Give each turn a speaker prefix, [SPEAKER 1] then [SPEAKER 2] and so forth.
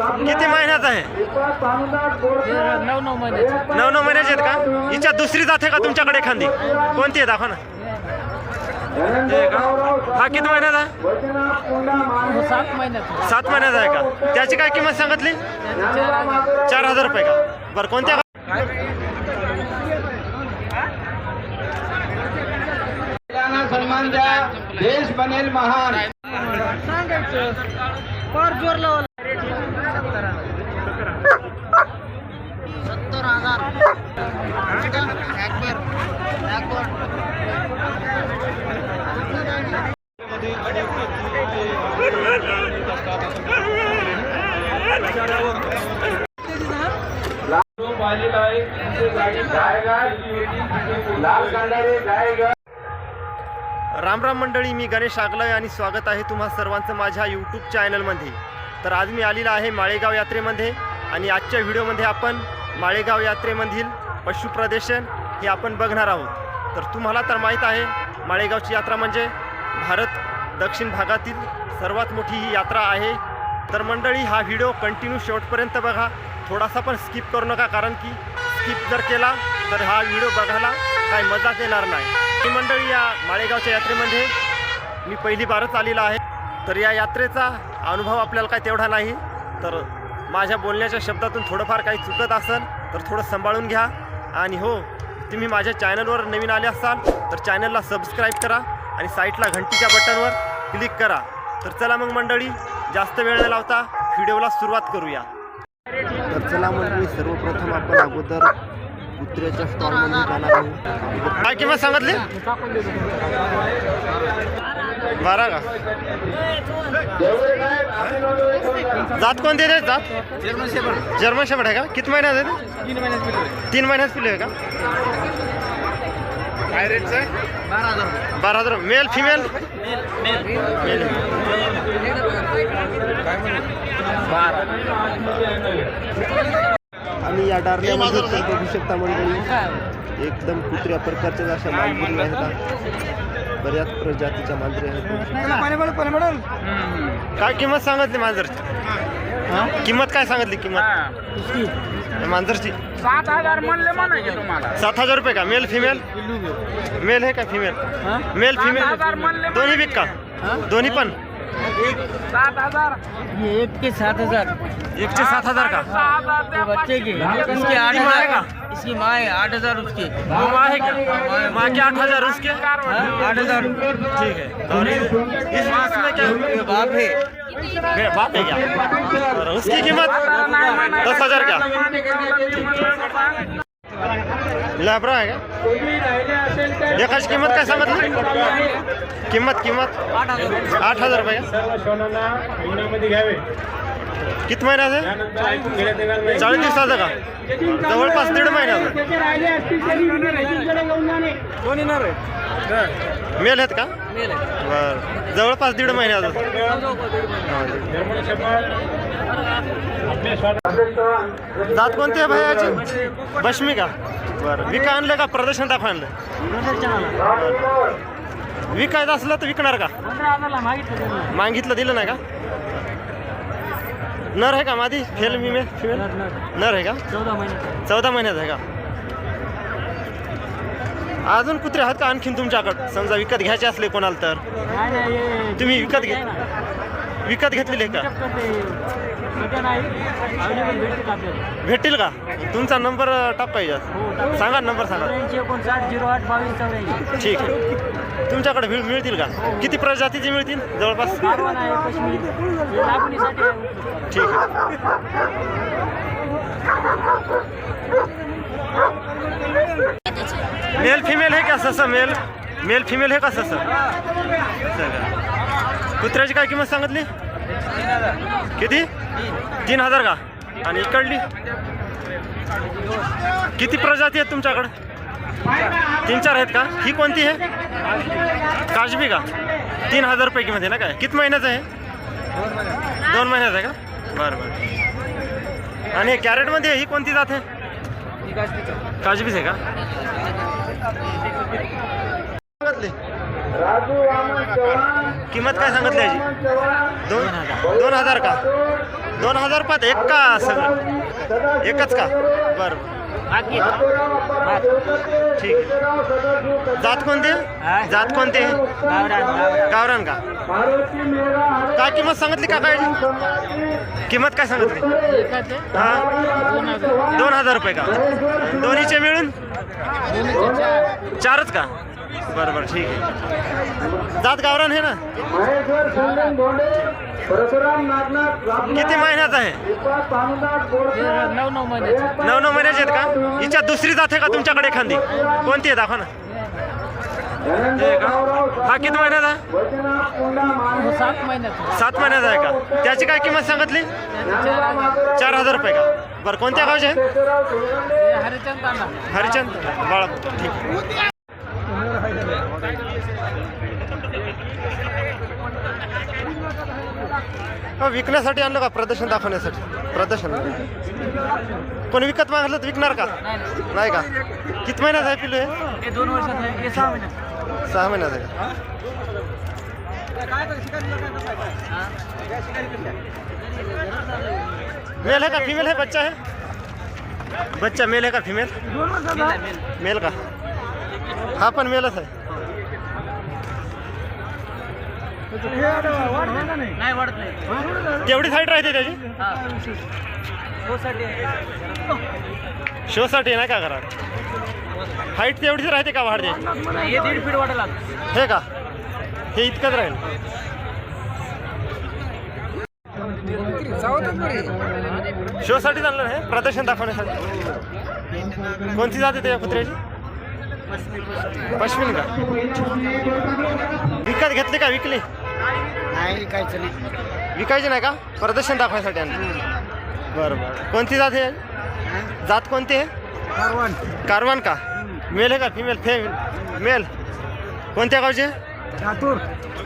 [SPEAKER 1] किती महिन्याचा आहे?
[SPEAKER 2] नऊ नऊ महिने
[SPEAKER 1] नऊ नऊ महिन्याचे आहेत का? हिच्या दुसरी जात आहे का तुमच्याकडे एखादी? कोणती आहे? दाखवा ना. हे का? हा किती महिन्याचा आहे?
[SPEAKER 2] सात महिन्यात
[SPEAKER 1] सात महिन्याचा आहे का? त्याची काय किंमत सांगितली? चार हजार रुपये का? बरं कोणत्या?
[SPEAKER 3] सन्मान द्या देश बनेल महान.
[SPEAKER 2] सांगायचं. फार जोर लावला सत्तर हजार.
[SPEAKER 1] राम राम मंडळी मी गणेश आगलाय आणि स्वागत आहे तुम्हा सर्वांचं माझ्या यूट्यूब चॅनलमध्ये तर आज मी आलेला आहे माळेगाव यात्रेमध्ये. आणि आजच्या व्हिडिओमध्ये आपण माळेगाव यात्रेमधील पशुप्रदर्शन हे आपण बघणार आहोत. तर तुम्हाला तर माहीत आहे माळेगावची यात्रा म्हणजे भारत दक्षिण भागातील सर्वात मोठी ही यात्रा आहे. तर मंडळी हा व्हिडिओ कंटिन्यू शेवटपर्यंत बघा. थोडासा पण स्किप करू नका कारण की स्किप जर केला तर हा व्हिडिओ बघायला काही मजाच येणार नाही. ही मंडळी या माळेगावच्या यात्रेमध्ये मी पहिली बारच आलेला आहे. तर या यात्रेचा अनुभव आपल्याला काय तेवढा नाही. तर माझ्या बोलण्याच्या शब्दातून थोडंफार काही चुकत असेल तर थोडं सांभाळून घ्या. आणि हो तुम्ही माझ्या चॅनलवर नवीन आले असाल तर चॅनलला सबस्क्राईब करा आणि साईटला घंटीच्या बटनवर क्लिक करा. तर चला मग मंडळी जास्त वेळ न लावता व्हिडिओला सुरुवात करूया. तर चला मंडळी सर्वप्रथम आपण अगोदर कुत्र्याच्या स्टॉलमध्ये जाणार आहोत. काय किंमत सांगितली? बारा का? जात कोणती रे? जात? जर्मन शेपट आहे का? किती महिन्यात आहे?
[SPEAKER 2] तीन महिन्यात
[SPEAKER 1] तीन महिन्यात पिले आहे का? काय रेटचं आहे
[SPEAKER 2] बारा हजार.
[SPEAKER 1] बारा हजार मेल फिमेल मेल आणि या तुम्ही बघू शकता मंडळी. एकदम कुत्र्या प्रकारच्या अशा मांजरी आहेत. बऱ्याच प्रजातीच्या मांजरी आहेत. काय किंमत सांगितली मांजरची? किंमत काय सांगितली किंमत? मांजरची.
[SPEAKER 2] सात हजार म्हणले म्हणायचे तुम्हाला.
[SPEAKER 1] सात हजार रुपये का? मेल फिमेल मेल आहे का फिमेल मेल फिमेल दोन्ही बिक का दोन्ही पण.
[SPEAKER 2] सात हजार. एक के सात हजार.
[SPEAKER 1] एकशे सात हजार का?
[SPEAKER 2] ये बच्चे की आठ हजार
[SPEAKER 1] का?
[SPEAKER 2] इसकी माँ है आठ हज़ार उसकी।
[SPEAKER 1] वो माँ है क्या? माँ के आठ हज़ार उसके?
[SPEAKER 2] हाँ, आठ हज़ार।
[SPEAKER 1] ठीक है। और इस इसमें क्या
[SPEAKER 2] ये बाप है।
[SPEAKER 1] मेरा बाप है क्या? और उसकी कीमत? दस हज़ार क्या? लॅब्रा आहे का एकाची किंमत काय सांगितली किंमत किंमत? आठ हज़ार रुपये किती महिन्यात आहे चाळीस दिवसाचं का? जवळपास दीड महिन्याचं मेल आहेत का? बर. जवळपास दीड महिन्याचं जात कोणती आहे भाई बशमी का बरं. विका आणलं का? प्रदर्शन दाखवा आणलं. विकायचं असलं तर विकणार का? मागितलं दिलं नाही का? नर आहे का मादी? फेल मी मे? फिमेल नर आहे का?
[SPEAKER 2] चौदा महिने।
[SPEAKER 1] चौदा महिन्यात आहे का? अजून कुत्रे आहेत का आणखीन तुमच्याकडं? समजा विकत घ्यायचे असले कोणाला तर. तुम्ही विकत घे विकत घेतलेले आहे का भेटतील का? तुमचा नंबर टाका याच्यात सांगा नंबर सांगा. ठीक आहे. तुमच्याकडे मिळ मिळतील का? किती प्रजातीचे मिळतील? जवळपास.
[SPEAKER 2] हे.
[SPEAKER 1] ठीक. मेल फिमेल है का ससं मेल मेल फिमेल है का ससं असं? कुत्र्याची काय किंमत सांगितली? किती? तीन हजार का? आणि इकडली? किती प्रजाती आहेत तुमच्याकडं? तीन चार आहेत का? ही कोणती आहे? काजबी का? तीन हजार रुपये किंमत आहे ना काय? किती महिन्याचं आहे? दोन महिन्याचं आहे का? बरं बरं. आणि कॅरेटमध्ये ही कोणती जात आहे? काजबीच आहे. का? सांगितली
[SPEAKER 3] राजू वामन चव्हाण.
[SPEAKER 1] किंमत काय सांगितली याची? दोन दोन हजार का? दोन हजार रुपयात एक का सगळं. एकच का? बरं बरं. ठीक जात कोणते?
[SPEAKER 2] हा?
[SPEAKER 1] जात कोणते?
[SPEAKER 2] गावरान
[SPEAKER 1] का? काय किंमत सांगितली का काय किंमत काय सांगितली? हा? दोन हजार. रुपये का? दोन्हीचे मिळून? चारच का? बरं बरं ठीक आहे. जात गावरान आहे ना? किती महिन्यात आहे?
[SPEAKER 2] नऊ नऊ महिन्याचे.
[SPEAKER 1] नऊ नऊ महिन्याचे आहेत का? हिच्यात दुसरी जात आहे का तुमच्याकडे एखादी? कोणती आहे? दाखवा ना. हे हा किती महिन्यात आहे?
[SPEAKER 3] कोंडा माने
[SPEAKER 2] सात महिन्याचे
[SPEAKER 1] सात महिन्याचा आहे का? त्याची काय किंमत सांगितली? चार हजार. रुपये का? बरं कोणत्या गावचे आहे
[SPEAKER 2] हरिचंद
[SPEAKER 1] हरिचंद बाळापूर ठीक आहे. हो, विकण्यासाठी आणलं का? प्रदर्शन दाखवण्यासाठी. प्रदर्शन. कोणी विकत मागलं तर विकणार का? नाही का? किती महिन्यात आहे पिलू हे?
[SPEAKER 2] हे दोन वर्षात आहे. हे सहा महिन्यात.
[SPEAKER 1] सहा महिन्यात आहे का? मेल है का? फीमेल है बच्चा है बच्चा मेल है का? फीमेल मेल का? हा पण मेलच आहे.
[SPEAKER 2] नाही वाढत नाही
[SPEAKER 1] केवढी हाईट राहते त्याची?
[SPEAKER 2] शो साठी
[SPEAKER 1] शोसाठी नाही का घरात? हाईट तेवढीच राहते का वाढते?
[SPEAKER 2] हे दीड फीट वाटायला
[SPEAKER 1] हे का? हे इतकंच राहील. शोसाठी चाललं हे प्रदर्शन दाखवण्यासाठी. कोणती जाते त्या कुत्र्याची? पश्मिन का? विकत घेतली का? विकली?
[SPEAKER 2] नाही काहीच नाही.
[SPEAKER 1] विकायची नाही का? प्रदर्शन दाखवायसाठी आणली. बरं बरं. कोणती जात आहे जात कोणती आहे कारवान. का? मेल आहे का? फिमेल फे मेल. कोणत्या गावचे?
[SPEAKER 2] लातूर.